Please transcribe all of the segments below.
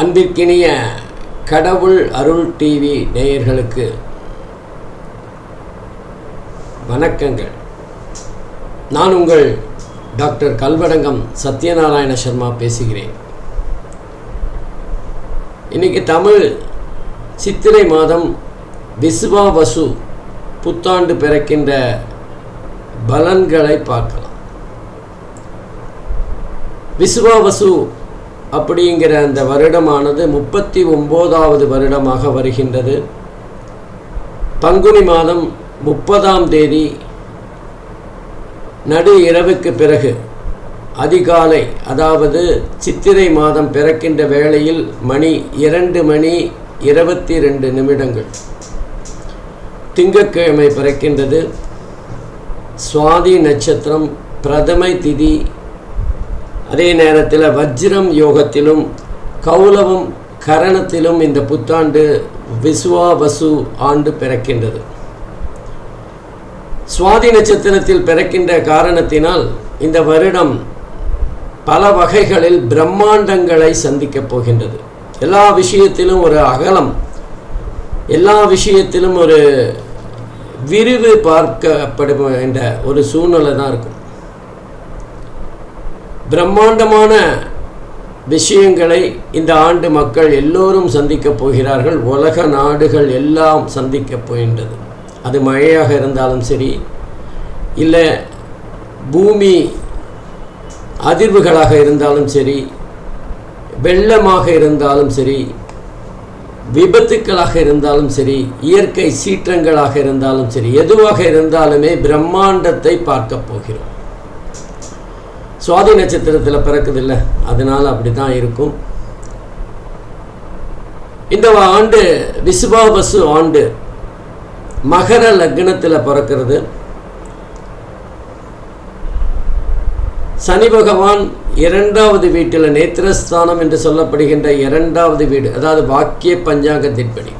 அன்பிற்கினிய கடவுள் அருள் டிவி நேயர்களுக்கு வணக்கங்கள். நான் உங்கள் டாக்டர் கல்வடங்கம் சத்யநாராயண சர்மா பேசுகிறேன். இன்னைக்கு தமிழ் சித்திரை மாதம் விசுவாவசு புத்தாண்டு பிறக்கின்ற பலன்களை பார்க்கலாம். விசுவாவசு அப்படிங்கிற அந்த வருடமானது முப்பத்தி ஒம்போதாவது வருடமாக வருகின்றது. பங்குனி மாதம் முப்பதாம் தேதி நடு இரவுக்கு பிறகு அதிகாலை அதாவது சித்திரை மாதம் பிறக்கின்ற வேளையில் மணி இரண்டு மணி இருபத்தி ரெண்டு நிமிடங்கள் திங்கட்கிழமை பிறக்கின்றது. சுவாதி நட்சத்திரம் பிரதமை திதி அதே நேரத்தில் வஜ்ரம் யோகத்திலும் கௌலவம் கரணத்திலும் இந்த புத்தாண்டு விசுவாவசு ஆண்டு பிறக்கின்றது. சுவாதி நட்சத்திரத்தில் பிறக்கின்ற காரணத்தினால் இந்த வருடம் பல வகைகளில் பிரம்மாண்டங்களை சந்திக்கப் போகின்றது. எல்லா விஷயத்திலும் ஒரு அகலம் எல்லா விஷயத்திலும் ஒரு விரிவு பார்க்கப்படுகின்ற ஒரு சூழ்நிலை தான் இருக்கும். பிரம்மாண்டமான விஷயங்களை இந்த ஆண்டு மக்கள் எல்லோரும் சந்திக்கப் போகிறார்கள். உலக நாடுகள் எல்லாம் சந்திக்கப் போகின்றது. அது மழையாக இருந்தாலும் சரி இல்லை பூமி அதிர்வுகளாக இருந்தாலும் சரி வெள்ளமாக இருந்தாலும் சரி விபத்துக்களாக இருந்தாலும் சரி இயற்கை சீற்றங்களாக இருந்தாலும் சரி எதுவாக இருந்தாலுமே பிரம்மாண்டத்தை பார்க்க போகிறோம். சுவாதி நட்சத்திரத்தில் பிறக்குதில்லை அதனால் அப்படி தான் இருக்கும். இந்த ஆண்டு விசுவாவசு ஆண்டு மகர லக்னத்தில் பிறக்கிறது. சனி பகவான் இரண்டாவது வீட்டில் நேத்திரஸ்தானம் என்று சொல்லப்படுகின்ற இரண்டாவது வீடு அதாவது வாக்கிய பஞ்சாங்கத்தின்படி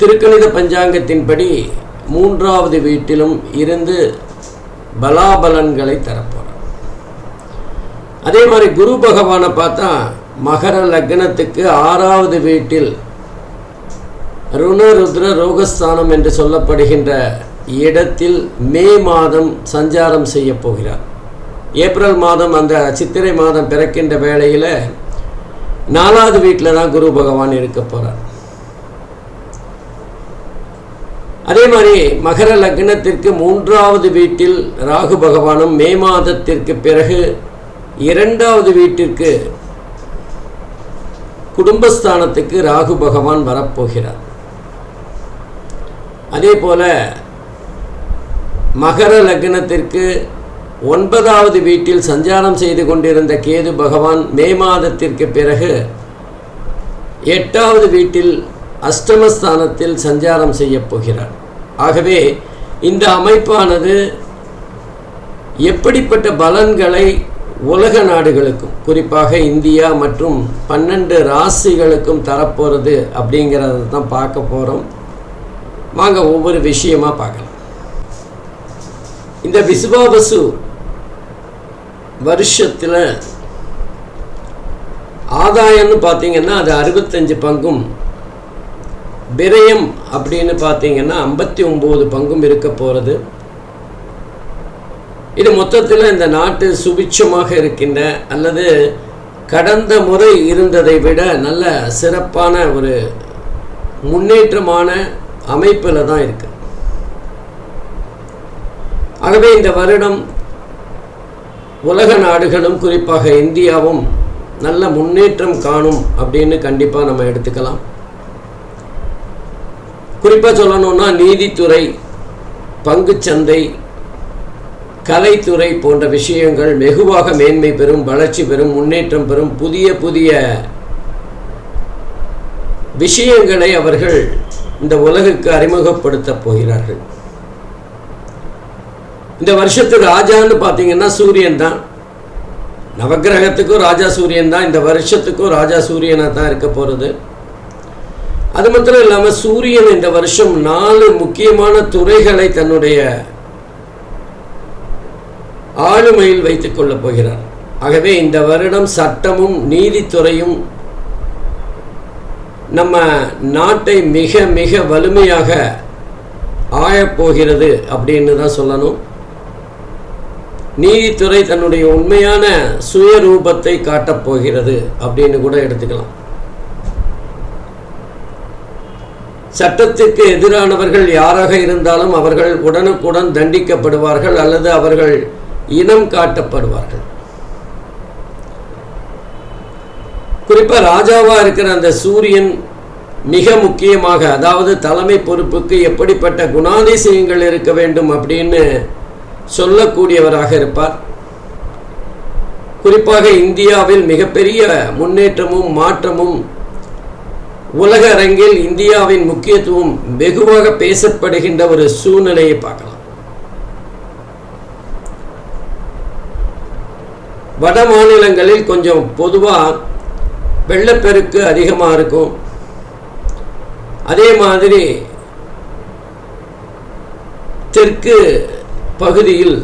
திருக்கணித பஞ்சாங்கத்தின்படி மூன்றாவது வீட்டிலும் இருந்து பலாபலன்களை தரப்போம் அதே மாதிரி குரு பகவானை பார்த்தா மகர லக்னத்துக்கு ஆறாவது வீட்டில் ருணருத்ர ரோகஸ்தானம் என்று சொல்லப்படுகின்ற இடத்தில் மே மாதம் சஞ்சாரம் செய்ய போகிறார். ஏப்ரல் மாதம் அந்த சித்திரை மாதம் பிறக்கின்ற வேளையில் நாலாவது வீட்டில் தான் குரு பகவான் இருக்க போகிறார் அதே மாதிரி மகர லக்னத்திற்கு மூன்றாவது வீட்டில் ராகு பகவானும் மே மாதத்திற்கு பிறகு இரண்டாவது வீட்டிற்கு குடும்பஸ்தானத்துக்கு ராகு பகவான் வரப்போகிறார். அதே போல மகர லக்னத்திற்கு ஒன்பதாவது வீட்டில் சஞ்சாரம் செய்து கொண்டிருந்த கேது பகவான் மே மாதத்திற்கு பிறகு எட்டாவது வீட்டில் அஷ்டமஸ்தானத்தில் சஞ்சாரம் செய்யப் போகிறார். ஆகவே இந்த அமைப்பானது எப்படிப்பட்ட பலன்களை உலக நாடுகளுக்கும் குறிப்பாக இந்தியா மற்றும் பன்னெண்டு ராசிகளுக்கும் தரப்போகிறது அப்படிங்கிறத தான் பார்க்க போகிறோம் வாங்க ஒவ்வொரு விஷயமாக பார்க்கலாம். இந்த விசுவாபசு வருஷத்தில் ஆதாயம்னு பார்த்தீங்கன்னா அது அறுபத்தஞ்சு பங்கும் விரயம் அப்படின்னு பார்த்தீங்கன்னா ஐம்பத்தி ஒம்பது பங்கும் இருக்க போகிறது இது மொத்தத்தில் இந்த நாட்டு சுபிட்சமாக இருக்கின்ற அல்லது கடந்த முறை இருந்ததை விட நல்ல சிறப்பான ஒரு முன்னேற்றமான அமைப்பில் தான் இருக்கு. ஆகவே இந்த வருடம் உலக நாடுகளும் குறிப்பாக இந்தியாவும் நல்ல முன்னேற்றம் காணும் அப்படின்னு கண்டிப்பாக நம்ம எடுத்துக்கலாம். குறிப்பாக சொல்லணும்னா நீதித்துறை பங்குச்சந்தை கலைத்துறை போன்ற விஷயங்கள் வெகுவாக மேன்மை பெறும் வளர்ச்சி பெறும் முன்னேற்றம் பெறும் புதிய புதிய விஷயங்களை அவர்கள் இந்த உலகுக்கு அறிமுகப்படுத்த போகிறார்கள். இந்த வருஷத்துக்கு ராஜான்னு பார்த்தீங்கன்னா சூரியன் தான். நவகிரகத்துக்கும் ராஜா சூரியன் தான். இந்த வருஷத்துக்கும் ராஜா சூரியனாக தான் இருக்க போகிறது அது மாத்திரம் இல்லாமல் சூரியன் இந்த வருஷம் நாலு முக்கியமான துறைகளை தன்னுடைய ஆளுமையில் வைத்துக் கொள்ளப் போகிறார். ஆகவே இந்த வருடம் சட்டமும் நீதித்துறையும் நம்ம நாட்டை மிக மிக வலிமையாக ஆயப்போகிறது அப்படின்னு தான் சொல்லணும். நீதித்துறை தன்னுடைய உண்மையான சுயரூபத்தை காட்டப் போகிறது அப்படின்னு கூட எடுத்துக்கலாம். சட்டத்திற்கு எதிரானவர்கள் யாராக இருந்தாலும் அவர்கள் உடனுக்குடன் தண்டிக்கப்படுவார்கள் அல்லது அவர்கள் இனம் காட்டப்படுவார்கள். குறிப்பாக ராஜாவா இருக்கிற அந்த சூரியன் மிக முக்கியமாக அதாவது தலைமை பொறுப்புக்கு எப்படிப்பட்ட குணாதிசயங்கள் இருக்க வேண்டும் அப்படின்னு சொல்லக்கூடியவராக இருப்பார். குறிப்பாக இந்தியாவில் மிகப்பெரிய முன்னேற்றமும் மாற்றமும் உலக அரங்கில் இந்தியாவின் முக்கியத்துவம் வெகுவாக பேசப்படுகின்ற ஒரு சூழ்நிலையை பார்க்கலாம். வட மாநிலங்களில் கொஞ்சம் பொதுவாக வெள்ளப்பெருக்கு அதிகமாக இருக்கும். அதே மாதிரி தெற்கு பகுதியில்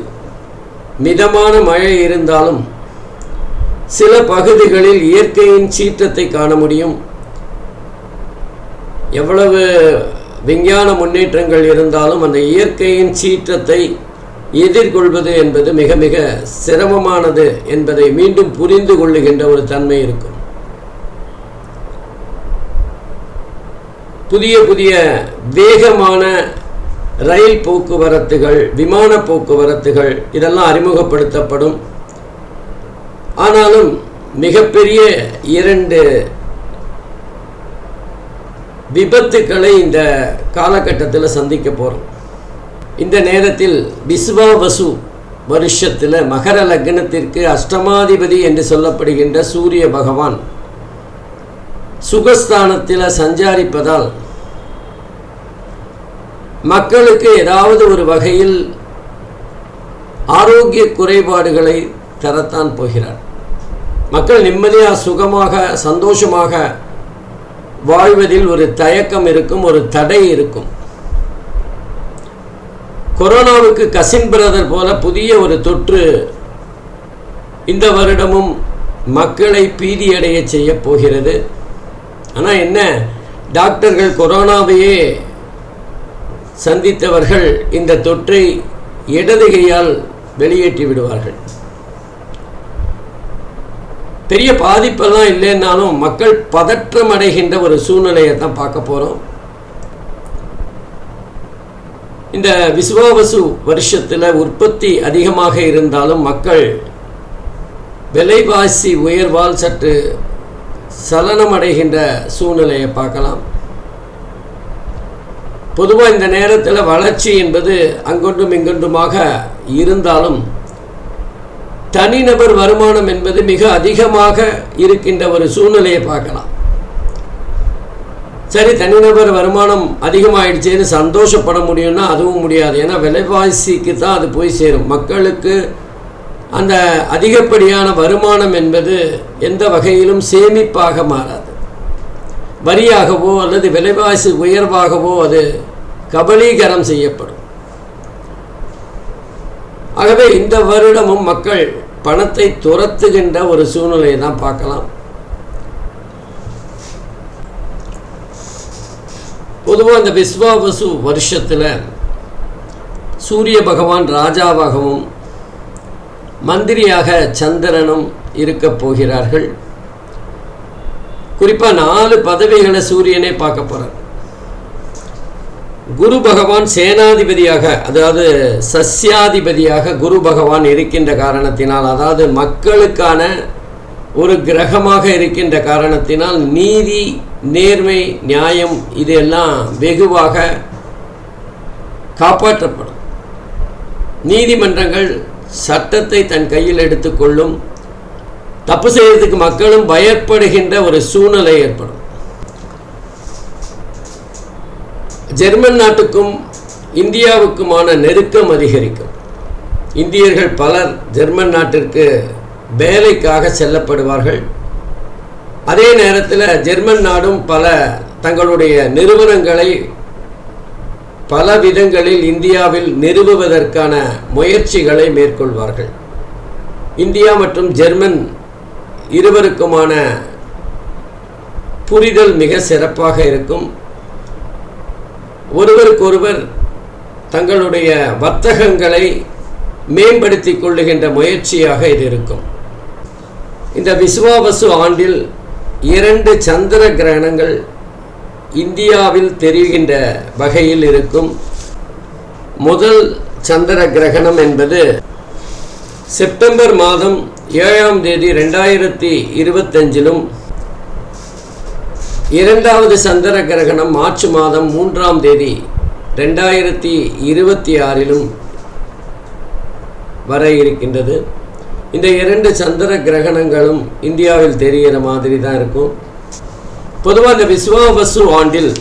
மிதமான மழை இருந்தாலும் சில பகுதிகளில் இயற்கையின் சீற்றத்தை காண முடியும். எவ்வளவு விஞ்ஞான முன்னேற்றங்கள் இருந்தாலும் அந்த இயற்கையின் சீற்றத்தை எதிர்கொள்வது என்பது மிக மிக சிரமமானது என்பதை மீண்டும் புரிந்து கொள்ளுகின்ற ஒரு தன்மை இருக்கும். புதிய புதிய வேகமான ரயில் போக்குவரத்துகள் விமான போக்குவரத்துகள் இதெல்லாம் அறிமுகப்படுத்தப்படும். ஆனாலும் மிகப்பெரிய இரண்டு விபத்துக்களை இந்த காலகட்டத்தில் சந்திக்க போகிறோம் இந்த நேரத்தில் பிஸ்வா வசு வருஷத்தில் மகர லக்னத்திற்கு அஷ்டமாதிபதி என்று சொல்லப்படுகின்ற சூரிய பகவான் சுகஸ்தானத்தில் சஞ்சாரிப்பதால் மக்களுக்கு ஏதாவது ஒரு வகையில் ஆரோக்கிய குறைபாடுகளை தரத்தான் போகிறார். மக்கள் நிம்மதியாக சுகமாக சந்தோஷமாக வாழ்வதில் ஒரு தயக்கம் இருக்கும் ஒரு தடை இருக்கும். கொரோனாவுக்கு கசின் பிரதர் போல புதிய ஒரு தொற்று இந்த வருடமும் மக்களை பீதியடைய செய்ய போகிறது. ஆனால் என்ன? டாக்டர்கள் கொரோனாவையே சந்தித்தவர்கள் இந்த தொற்றை இடது கையால் வெளியேற்றி விடுவார்கள். பெரிய பாதிப்பெல்லாம் இல்லைன்னாலும் மக்கள் பதற்றம் அடைகின்ற ஒரு சூழ்நிலையை தான் பார்க்க போகிறோம் இந்த விசுவாவசு வருஷத்தில் உற்பத்தி அதிகமாக இருந்தாலும் மக்கள் விலைவாசி உயர்வால் சற்று சலனம் அடைகின்ற சூழ்நிலையை பார்க்கலாம். பொதுவாக இந்த நேரத்தில் வளர்ச்சி என்பது அங்கொன்றும் இங்கொன்றுமாக இருந்தாலும் தனிநபர் வருமானம் என்பது மிக அதிகமாக இருக்கின்ற ஒரு சூழ்நிலையை பார்க்கலாம். சரி தனிநபர் வருமானம் அதிகமாகிடுச்சேன்னு சந்தோஷப்பட முடியும்னா அதுவும் முடியாது. ஏன்னா விலைவாசிக்கு தான் அது போய் சேரும். மக்களுக்கு அந்த அதிகப்படியான வருமானம் என்பது எந்த வகையிலும் சேமிப்பாக மாறாது. வரியாகவோ அல்லது விலைவாசி உயர்வாகவோ அது கபலீகரம் செய்யப்படும். ஆகவே இந்த வருடமும் மக்கள் பணத்தை துரத்துகின்ற ஒரு சூழ்நிலையை தான் பார்க்கலாம். பொதுவாக இந்த விஸ்வாவசு வருஷத்தில் சூரிய பகவான் ராஜாவாகவும் மந்திரியாக சந்திரனும் இருக்க போகிறார்கள். குறிப்பாக நாலு பதவிகளை சூரியனே பார்க்க போகிறார் குரு பகவான் சேனாதிபதியாக அதாவது சஸ்யாதிபதியாக குரு பகவான் இருக்கின்ற காரணத்தினால் அதாவது மக்களுக்கான ஒரு கிரகமாக இருக்கின்ற காரணத்தினால் நீதி நேர்மை நியாயம் இதெல்லாம் வெகுவாக காப்பாற்றப்படும். நீதிமன்றங்கள் சட்டத்தை தன் கையில் எடுத்துக்கொள்ளும் தப்பு செய்யறதுக்கு மக்களும் பயப்படுகின்ற ஒரு சூழ்நிலை ஏற்படும். ஜெர்மன் நாட்டுக்கும் இந்தியாவுக்குமான நெருக்கம் அதிகரிக்கும். இந்தியர்கள் பலர் ஜெர்மன் நாட்டிற்கு வேலைக்காக செல்லப்படுவார்கள். அதே நேரத்தில் ஜெர்மன் நாடும் பல தங்களுடைய நிறுவனங்களை பல விதங்களில் இந்தியாவில் நிறுவுவதற்கான முயற்சிகளை மேற்கொள்வார்கள். இந்தியா மற்றும் ஜெர்மன் இருவருக்குமான புரிதல் மிக சிறப்பாக இருக்கும். ஒருவருக்கொருவர் தங்களுடைய வர்த்தகங்களை மேம்படுத்திக் கொள்ளுகின்ற முயற்சியாக இது இருக்கும். இந்த விஸ்வாவசு ஆண்டில் இரண்டு சந்திர கிரகணங்கள் இந்தியாவில் தெரிகின்ற வகையில் இருக்கும். முதல் சந்திர கிரகணம் என்பது செப்டம்பர் மாதம் ஏழாம் தேதி ரெண்டாயிரத்தி இருபத்தஞ்சிலும் இரண்டாவது சந்திர கிரகணம் மார்ச் மாதம் மூன்றாம் தேதி ரெண்டாயிரத்தி இருபத்தி ஆறிலும் வர இருக்கின்றது. இந்த இரண்டு சந்திர கிரகணங்களும் இந்தியாவில் தெரிகிற மாதிரி தான் இருக்கும். பொதுவாக இந்த விஸ்வாவசு ஆண்டில்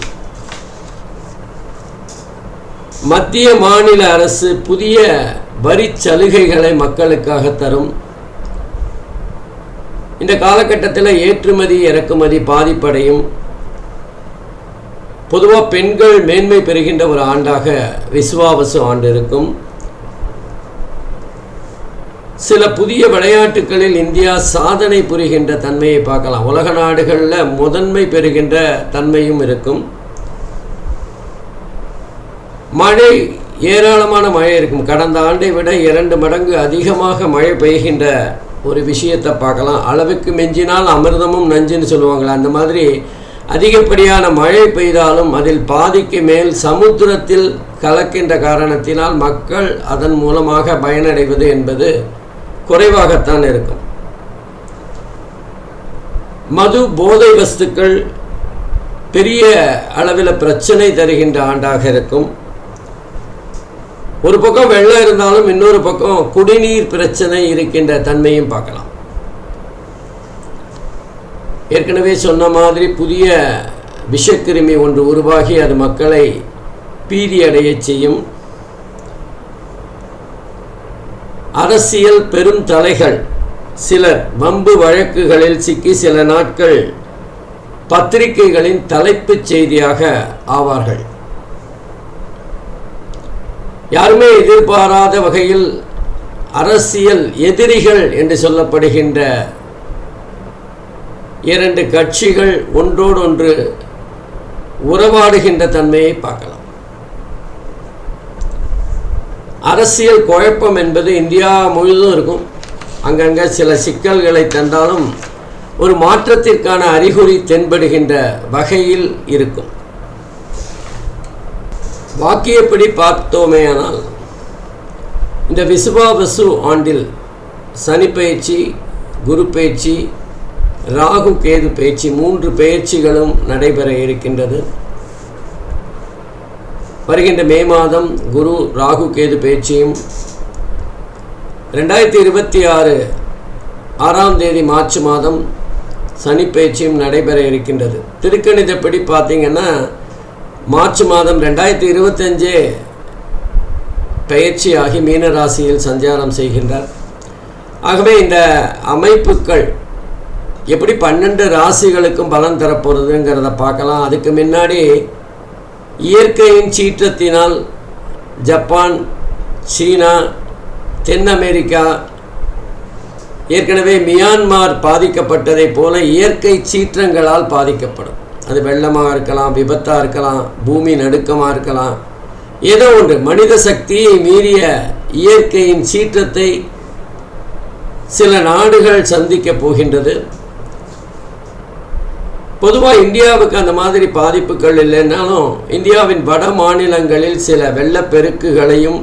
மத்திய மாநில அரசு புதிய வரி சலுகைகளை மக்களுக்காக தரும். இந்த காலகட்டத்தில் ஏற்றுமதி இறக்குமதி பாதிப்படையும். பொதுவாக பெண்கள் மேன்மை பெறுகின்ற ஒரு ஆண்டாக விஸ்வாவசு ஆண்டு இருக்கும். சில புதிய விளையாட்டுகளில் இந்தியா சாதனை புரிகின்ற தன்மையை பார்க்கலாம். உலக நாடுகளில் முதன்மை பெறுகின்ற தன்மையும் இருக்கும். மழை ஏராளமான மழை இருக்கும். கடந்த ஆண்டை விட இரண்டு மடங்கு அதிகமாக மழை பெய்கின்ற ஒரு விஷயத்தை பார்க்கலாம். அளவுக்கு மிஞ்சினால் அமிர்தமும் நஞ்சுன்னு சொல்லுவாங்களே அந்த மாதிரி அதிகப்படியான மழை பெய்தாலும் அதில் பாதிக்கு மேல் சமுத்திரத்தில் கலக்கின்ற காரணத்தினால் மக்கள் அதன் மூலமாக பயனடைவது என்பது குறைவாகத்தான் இருக்கும். மது போதை வஸ்துக்கள் பெரிய அளவில் பிரச்சனை தருகின்ற ஆண்டாக இருக்கும். ஒரு பக்கம் வெள்ளம் இருந்தாலும் இன்னொரு பக்கம் குடிநீர் பிரச்சனை இருக்கின்ற தன்மையும் பார்க்கலாம். ஏற்கனவே சொன்ன மாதிரி புதிய விஷக்கிருமி ஒன்று உருவாகி அது மக்களை பீதி அடையச் செய்யும். அரசியல் பெரும் தலைகள். சிலர் வம்பு வழக்குகளில் சிக்கி சில நாட்கள் பத்திரிகைகளின் தலைப்புச் செய்தியாக ஆவார்கள். யாருமே எதிர்பாராத வகையில் அரசியல் எதிரிகள் என்று சொல்லப்படுகின்ற இரண்டு கட்சிகள் ஒன்றோடொன்று உறவாடுகின்ற தன்மையை பார்க்கலாம். அரசியல் குழப்பம் என்பது இந்தியா முழுதும் இருக்கும். அங்கங்கே சில சிக்கல்களை தந்தாலும் ஒரு மாற்றத்திற்கான அறிகுறி தென்படுகின்ற வகையில் இருக்கும். வாக்கியப்படி பார்த்தோமேயானால் இந்த விசுவா விசு ஆண்டில் சனி பயிற்சி குரு பயிற்சி ராகு கேது பயிற்சி மூன்று பயிற்சிகளும் நடைபெற இருக்கின்றது. வருகின்ற மே மாதம் குரு ராகு கேது பேச்சையும் ரெண்டாயிரத்தி இருபத்தி ஆறு ஆறாம் தேதி மார்ச் மாதம் சனி பேச்சையும் நடைபெற இருக்கின்றது. திருக்கணிதப்படி பார்த்தீங்கன்னா மார்ச் மாதம் ரெண்டாயிரத்தி இருபத்தஞ்சே பயிற்சியாகி மீன ராசியில் சஞ்சாரம் செய்கின்றார். ஆகவே இந்த அமைப்புகள் எப்படி பன்னெண்டு ராசிகளுக்கும் பலன் தரப்போகிறதுங்கிறத பார்க்கலாம். அதுக்கு முன்னாடி இயற்கையின் சீற்றத்தினால் ஜப்பான் சீனா தென் அமெரிக்கா ஏற்கனவே மியான்மார் பாதிக்கப்பட்டதைப் போல இயற்கை சீற்றங்களால் பாதிக்கப்படும். அது வெள்ளமாக இருக்கலாம் விபத்தாக இருக்கலாம் பூமி நடுக்கமாக இருக்கலாம். ஏதோ ஒன்று மனித சக்தியை மீறிய இயற்கையின் சீற்றத்தை சில நாடுகள் சந்திக்கப் போகின்றது. பொதுவாக இந்தியாவுக்கு அந்த மாதிரி பாதிப்புகள் இல்லைன்னாலும் இந்தியாவின் வட மாநிலங்களில் சில வெள்ளப்பெருக்குகளையும்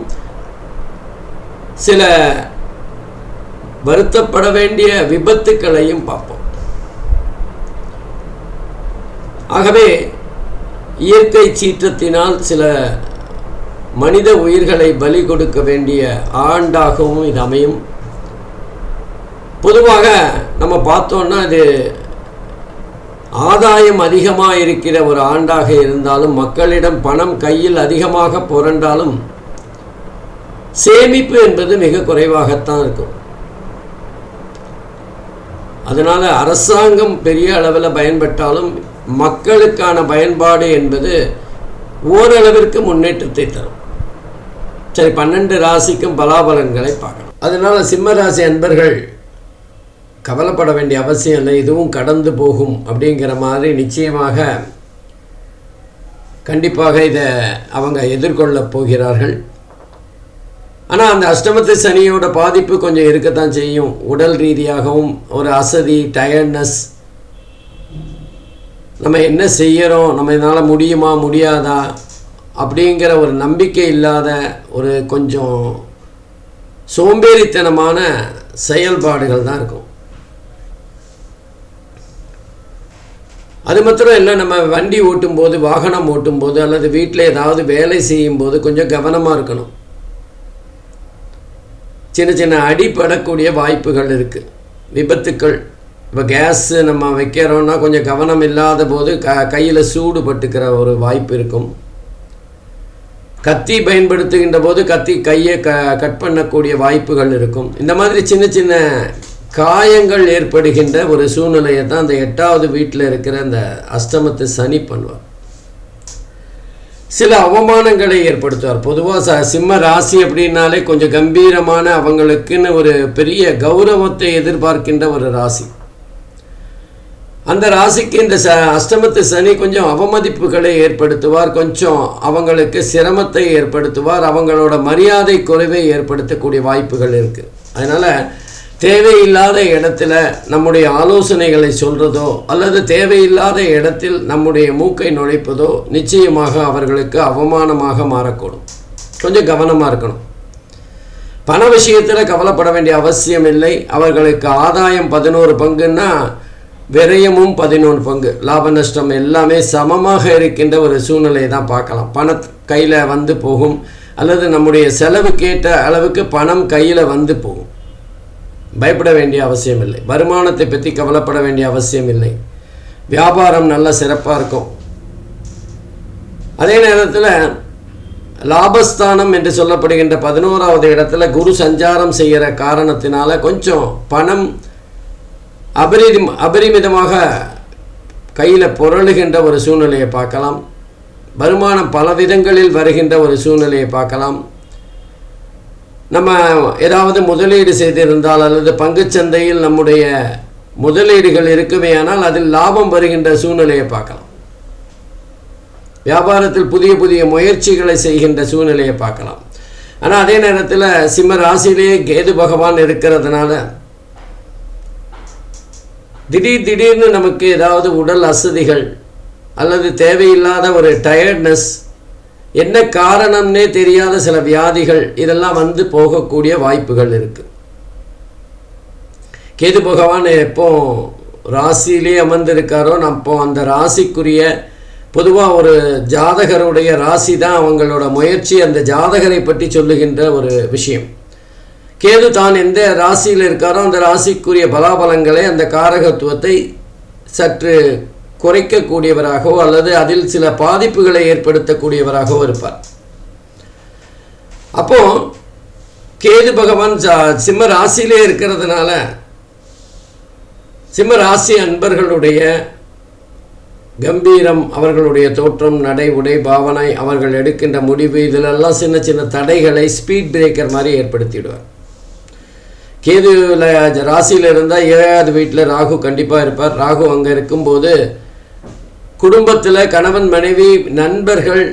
சில வருத்தப்பட வேண்டிய விபத்துக்களையும் பார்ப்போம். ஆகவே இயற்கை சீற்றத்தினால் சில மனித உயிர்களை பலி கொடுக்க வேண்டிய ஆண்டாகவும் இது அமையும். பொதுவாக நம்ம பார்த்தோன்னா இது ஆதாயம் அதிகமாக இருக்கிற ஒரு ஆண்டாக இருந்தாலும் மக்களிடம் பணம் கையில் அதிகமாக புரண்டாலும் சேமிப்பு என்பது மிக குறைவாகத்தான் இருக்கும். அதனால் அரசாங்கம் பெரிய அளவில் பயன்பட்டாலும் மக்களுக்கான பயன்பாடு என்பது ஓரளவிற்கு முன்னேற்றத்தை தரும். சரி பன்னெண்டு ராசிக்கும் பலாபலன்களை பார்க்கணும். அதனால் சிம்ம ராசி அன்பர்கள் கவலைப்பட வேண்டிய அவசியம் இல்லை இதுவும் கடந்து போகும் அப்படிங்கிற மாதிரி நிச்சயமாக கண்டிப்பாக இதை அவங்க எதிர்கொள்ளப் போகிறார்கள். ஆனால் அந்த அஷ்டமத்து சனியோட பாதிப்பு கொஞ்சம் இருக்கத்தான் செய்யும். உடல் ரீதியாகவும் ஒரு அசதி டயர்ட்னஸ் நம்ம என்ன செய்கிறோம் நம்ம இதனால் முடியுமா? முடியாதா? அப்படிங்கிற ஒரு நம்பிக்கை இல்லாத ஒரு கொஞ்சம் சோம்பேறித்தனமான செயல்பாடுகள் தான் இருக்கும். அது மாத்திரம் இல்லை நம்ம வண்டி ஓட்டும்போது வாகனம் ஓட்டும்போது அல்லது வீட்டில் ஏதாவது வேலை செய்யும்போது கொஞ்சம் கவனமாக இருக்கணும். சின்ன சின்ன அடிபடக்கூடிய வாய்ப்புகள் இருக்குது விபத்துக்கள். இப்போ கேஸு நம்ம வைக்கிறோன்னா கொஞ்சம் கவனம் இல்லாத போது க கையில் சூடு பட்டுக்கிற ஒரு வாய்ப்பு இருக்கும். கத்தி பயன்படுத்துகின்ற போது கத்தி கையை க கட் பண்ணக்கூடிய வாய்ப்புகள் இருக்கும். இந்த மாதிரி சின்ன சின்ன காயங்கள் ஏற்படுகின்ற ஒரு சூழ்நிலையை தான் அந்த எட்டாவது வீட்டில் இருக்கிற அந்த அஷ்டமத்து சனி பண்ணுவார். சில அவமானங்களை ஏற்படுத்துவார். பொதுவாக ச சிம்ம ராசி அப்படின்னாலே கொஞ்சம் கம்பீரமான அவங்களுக்குன்னு ஒரு பெரிய கௌரவத்தை எதிர்பார்க்கின்ற ஒரு ராசி. அந்த ராசிக்கு இந்த ச அஷ்டமத்து சனி கொஞ்சம் அவமதிப்புகளை ஏற்படுத்துவார். கொஞ்சம் அவங்களுக்கு சிரமத்தை ஏற்படுத்துவார். அவங்களோட மரியாதை குறைவை ஏற்படுத்தக்கூடிய வாய்ப்புகள் இருக்குது அதனால் தேவையில்லாத இடத்துல நம்முடைய ஆலோசனைகளை சொல்கிறதோ அல்லது தேவையில்லாத இடத்தில் நம்முடைய மூக்கை நுழைப்பதோ நிச்சயமாக அவர்களுக்கு அவமானமாக மாறக்கூடும். கொஞ்சம் கவனமாக இருக்கணும். பண விஷயத்தில் கவலைப்பட வேண்டிய அவசியம் இல்லை. அவர்களுக்கு ஆதாயம் பதினோரு பங்குன்னா விரயமும் பதினொன்று பங்கு. லாப நஷ்டம் எல்லாமே சமமாக இருக்கின்ற ஒரு சூழ்நிலையை தான் பார்க்கலாம். பண கையில் வந்து போகும். அல்லது நம்முடைய செலவு கேட்ட அளவுக்கு பணம் கையில் வந்து போகும். பயப்பட வேண்டிய அவசியம் இல்லை வருமானத்தை பற்றி கவலைப்பட வேண்டிய அவசியம் இல்லை வியாபாரம் நல்ல சிறப்பாக இருக்கும். அதே நேரத்தில் லாபஸ்தானம் என்று சொல்லப்படுகின்ற பதினோராவது இடத்துல குரு சஞ்சாரம் செய்கிற காரணத்தினால கொஞ்சம் பணம் அபரிதி அபரிமிதமாக கையில் புரளுகின்ற ஒரு சூழ்நிலையை பார்க்கலாம். வருமானம் பல விதங்களில் வருகின்ற ஒரு சூழ்நிலையை பார்க்கலாம். நம்ம ஏதாவது முதலீடு செய்திருந்தால் அல்லது பங்குச்சந்தையில் நம்முடைய முதலீடுகள் இருக்குமேயானால் அதில் லாபம் வருகின்ற சூழ்நிலையை பார்க்கலாம். வியாபாரத்தில் புதிய புதிய முயற்சிகளை செய்கின்ற சூழ்நிலையை பார்க்கலாம். ஆனால் அதே நேரத்தில் சிம்ம ராசியிலேயே கேது பகவான் இருக்கிறதுனால திடீர் திடீர்னு நமக்கு ஏதாவது உடல் அசதிகள் அல்லது தேவையில்லாத ஒரு டயர்ட்னஸ் என்ன காரணம்னே தெரியாத சில வியாதிகள் இதெல்லாம் வந்து போகக்கூடிய வாய்ப்புகள் இருக்குது கேது பகவான் எப்போ ராசியிலே அமர்ந்திருக்காரோ அப்போ அந்த ராசிக்குரிய பொதுவாக ஒரு ஜாதகருடைய ராசி தான் அவங்களோட முயற்சி அந்த ஜாதகரை பற்றி சொல்லுகின்ற ஒரு விஷயம். கேது தான் எந்த ராசியில் இருக்காரோ அந்த ராசிக்குரிய பலாபலங்களை அந்த காரகத்துவத்தை சற்று குறைக்கக்கூடியவராகவோ அல்லது அதில் சில பாதிப்புகளை ஏற்படுத்தக்கூடியவராகவோ இருப்பார். அப்போ கேது பகவான் சிம்ம ராசியிலே இருக்கிறதுனால சிம்ம ராசி அன்பர்களுடைய கம்பீரம் அவர்களுடைய தோற்றம் நடை உடை பாவனை அவர்கள் எடுக்கின்ற முடிவு இதிலெல்லாம் சின்ன சின்ன தடைகளை ஸ்பீட் பிரேக்கர் மாதிரி ஏற்படுத்திவிடுவார் கேதுவில் ராசியில் இருந்தால் ஏழாவது வீட்டில் ராகு கண்டிப்பாக இருப்பார். ராகு அங்கே இருக்கும்போது குடும்பத்தில் கணவன் மனைவி நண்பர்கள்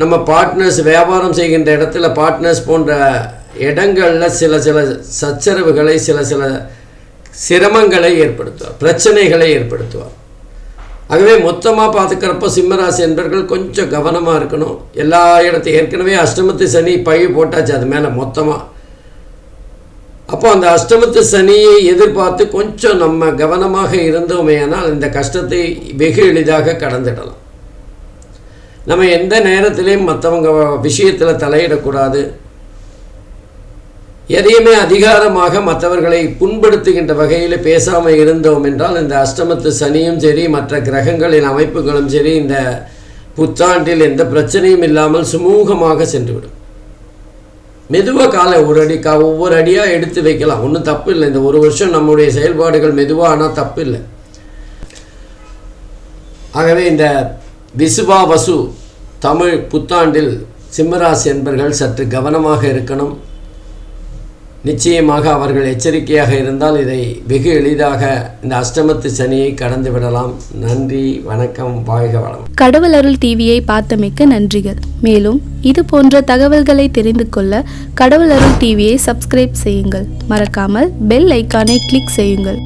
நம்ம பார்ட்னர்ஸ் வியாபாரம் செய்கின்ற இடத்துல பார்ட்னர்ஸ் போன்ற இடங்களில் சில சில சச்சரவுகளை சில சில சிரமங்களை ஏற்படுத்துவார் பிரச்சனைகளை ஏற்படுத்துவார். ஆகவே மொத்தமாக பார்த்துக்கிறப்போ சிம்மராசி என்பர்கள் கொஞ்சம் கவனமாக இருக்கணும். எல்லா இடத்தையும் ஏற்கனவே அஷ்டமத்து சனி பழி போட்டாச்சு அது மேலே மொத்தமாக அப்போ அந்த அஷ்டமத்து சனியை எதிர்பார்த்து கொஞ்சம் நம்ம கவனமாக இருந்தோமே ஆனால் இந்த கஷ்டத்தை வெகு எளிதாக கடந்துடலாம். நம்ம எந்த நேரத்திலையும் மற்றவங்க விஷயத்தில் தலையிடக்கூடாது. எதையுமே அதிகாரமாக மற்றவர்களை புண்படுத்துகின்ற வகையில் பேசாமல் இருந்தோம் என்றால் இந்த அஷ்டமத்து சனியும் சரி மற்ற கிரகங்களின் அமைப்புகளும் சரி இந்த புத்தாண்டில் எந்த பிரச்சனையும் இல்லாமல் சுமூகமாக சென்றுவிடும். மெதுவாக காலை ஒரு அடி கா ஒவ்வொரு அடியாக எடுத்து வைக்கலாம். ஒன்றும் தப்பு இல்லை. இந்த ஒரு வருஷம் நம்முடைய செயல்பாடுகள் மெதுவாக ஆனால் தப்பு இல்லை. ஆகவே இந்த விசுவா வசு தமிழ் புத்தாண்டில் சிம்மராசி என்பர்கள் சற்று கவனமாக இருக்கணும். நிச்சயமாக அவர்கள் எச்சரிக்கையாக இருந்தால் இதை வெகு எளிதாக இந்த அஷ்டமத்து சனியை கடந்து விடலாம். நன்றி வணக்கம் வாழ்க வளம். கடவுள் அருள் டிவியை பார்த்தமைக்க நன்றிகள். மேலும் இது போன்ற தகவல்களை தெரிந்து கொள்ள கடவுள் அருள் டிவியை சப்ஸ்கிரைப் செய்யுங்கள். மறக்காமல் பெல் ஐக்கானை கிளிக் செய்யுங்கள்.